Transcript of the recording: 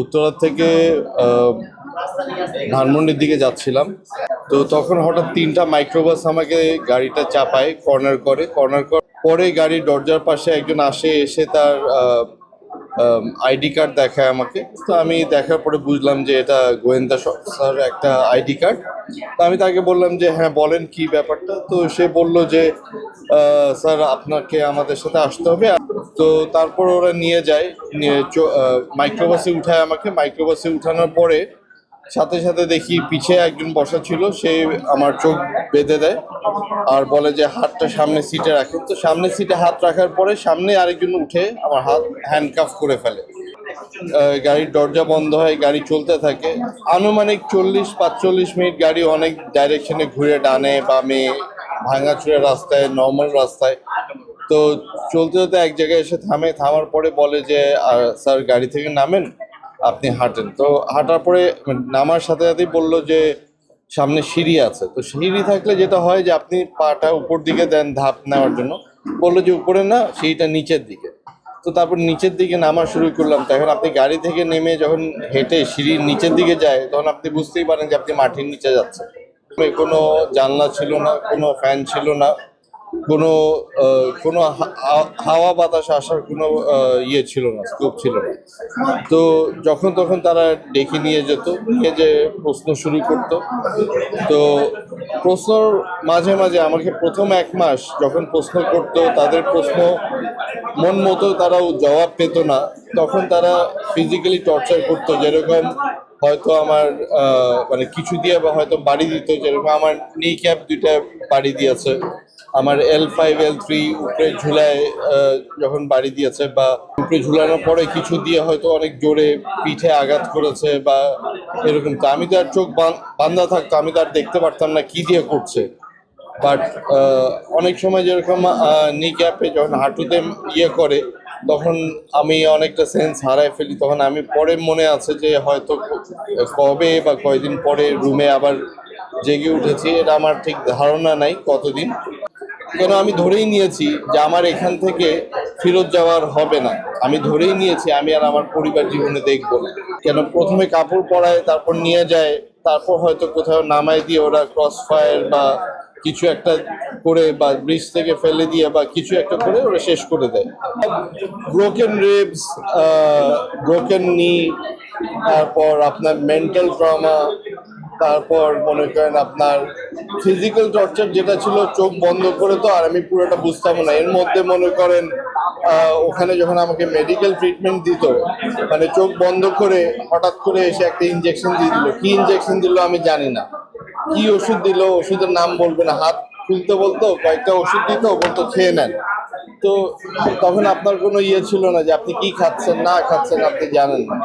উত্তরা থেকে ধানমন্ডির দিকে যাচ্ছিলাম। তো তখন হঠাৎ তিনটা মাইক্রোবাস আমাকে গাড়িটা চাপায় কর্নার করে কর্নার পরে গাড়ির দরজার পাশে একজন আসে, এসে তার আইডি কার্ড দেখায় আমাকে। তো আমি দেখার পরে বুঝলাম যে এটা গোয়েন্দা সংস্থার একটা আইডি কার্ড তো আমি তাকে বললাম যে হ্যাঁ বলেন কি ব্যাপারটা? তো সে বলল যে স্যার, আপনাকে আমাদের সাথে আসতে হবে। তো তারপর ওরা নিয়ে যায়, নিয়ে মাইক্রোবাসে উঠায় আমাকে। মাইক্রোবাসে উঠানোর পরে সাথে সাথে দেখি পিছে একজন বসা ছিল, সে আমার চোখ বেঁধে দেয় আর বলে যে হাতটা সামনে সিটে রাখেন তো সামনে সিটে হাত রাখার পরে সামনে আরেকজন উঠে আমার হাত হ্যান্ডকাফ করে ফেলে। গাড়ির দরজা বন্ধ হয়, গাড়ি চলতে থাকে। আনুমানিক চল্লিশ, পাঁচচল্লিশ মিনিট গাড়ি অনেক ডাইরেকশনে ঘুরে ডানে বামে ভাঙাচুরা রাস্তায় নর্মাল রাস্তায়। তো চলতে চলতে এক জায়গায় এসে থামে, থামার পরে বলে যে স্যার গাড়ি থেকে নামেন? আপনি হাঁটেন। তো হাঁটার পরে মানে নামার সাথে সাথেই বলল যে, সামনে সিঁড়ি আছে। তো সিঁড়ি থাকলে যেটা হয় যে, আপনি পাটা উপর দিকে দেন ধাপ নেওয়ার জন্য। বলল যে, উপরে না, সিঁড়িটা নিচের দিকে। তো তারপর নিচের দিকে নামা শুরু করলাম। তখন আপনি গাড়ি থেকে নেমে যখন হেঁটে সিঁড়ির নিচের দিকে যায়, তখন আপনি বুঝতেই পারেন যে, আপনি মাটির নিচে যাচ্ছেন। কোনো জানলা ছিল না, কোনো ফ্যান ছিল না। কোনো কোনো হাওয়া বাতাস আসার কোনো ইয়ে ছিল না স্কোপ ছিল না। তো যখন তখন তারা ডেকে নিয়ে যেত, নিয়ে যে প্রশ্ন শুরু করতো। তো প্রশ্ন মাঝে মাঝে আমাকে প্রথম এক মাস যখন প্রশ্ন করতো, তাদের প্রশ্ন মন মতো তারাও জবাব পেত না। তখন তারা ফিজিক্যালি টর্চার করতো, যেরকম হয়তো আমার মানে কিছু দিয়ে বা হয়তো বাড়ি দিত যেরকম আমার নি ক্যাপ দুইটা বাড়ি দিয়েছে। আমার এল ফাইভ এল থ্রি উপরে ঝুলায় যখন বাড়ি দিয়েছে বা উপরে ঝুলানোর পরে কিছু দিয়ে হয়তো অনেক জোরে পিঠে আঘাত করেছে বা এরকম। তো আমি তো আর চোখ বান- বান্ধা থাকতো, আমি তো আর দেখতে পারতাম না কি দিয়ে করছে। বাট অনেক সময় যেরকম নি ক্যাপে যখন হাঁটুতে ইয়ে করে তখন আমি অনেকটা সেন্স হারায় ফেলি। তখন আমি পরে মনে আছে যে হয়তো কবে বা কয়দিন পরে রুমে আবার জেগে উঠেছি, এটা আমার ঠিক ধারণা নাই কতদিন। কেন আমি ধরেই নিয়েছি যে আমার এখান থেকে ফেরত যাওয়ার হবে না। আমি ধরেই নিয়েছি, আমি আর আমার পরিবার জীবনে দেখব না। কেন প্রথমে কাপড় পরায়, তারপর নিয়ে যায়, তারপর হয়তো কোথাও নামায় দিয়ে ওরা ক্রস ফায়ার বা কিছু একটা করে বা ব্রিজ থেকে ফেলে দিয়ে বা কিছু একটা করে ওরা শেষ করে দেয়। ব্রোকেন রিবস ব্রোকেন নি তারপর আপনার মেন্টাল ট্রমা তারপর মনে করেন আপনার ফিজিক্যাল টর্চার যেটা ছিল চোখ বন্ধ করে তো আর আমি পুরোটা বুঝতাম না। এর মধ্যে মনে করেন ওখানে যখন আমাকে মেডিকেল ট্রিটমেন্ট দিত মানে চোখ বন্ধ করে হঠাৎ করে এসে একটা ইনজেকশন দিয়ে দিল। কি ইনজেকশন দিল আমি জানি না। কি ওষুধ দিল? ওষুধের নাম বলবে না। হাত খুলতে বলতো, কয়েকটা ওষুধ দিত, বলতো খেয়ে নেন। তো তখন আপনার কোনো ইয়ে ছিল না যে আপনি কি খাচ্ছেন, না খাচ্ছেন, আপনি জানেন না।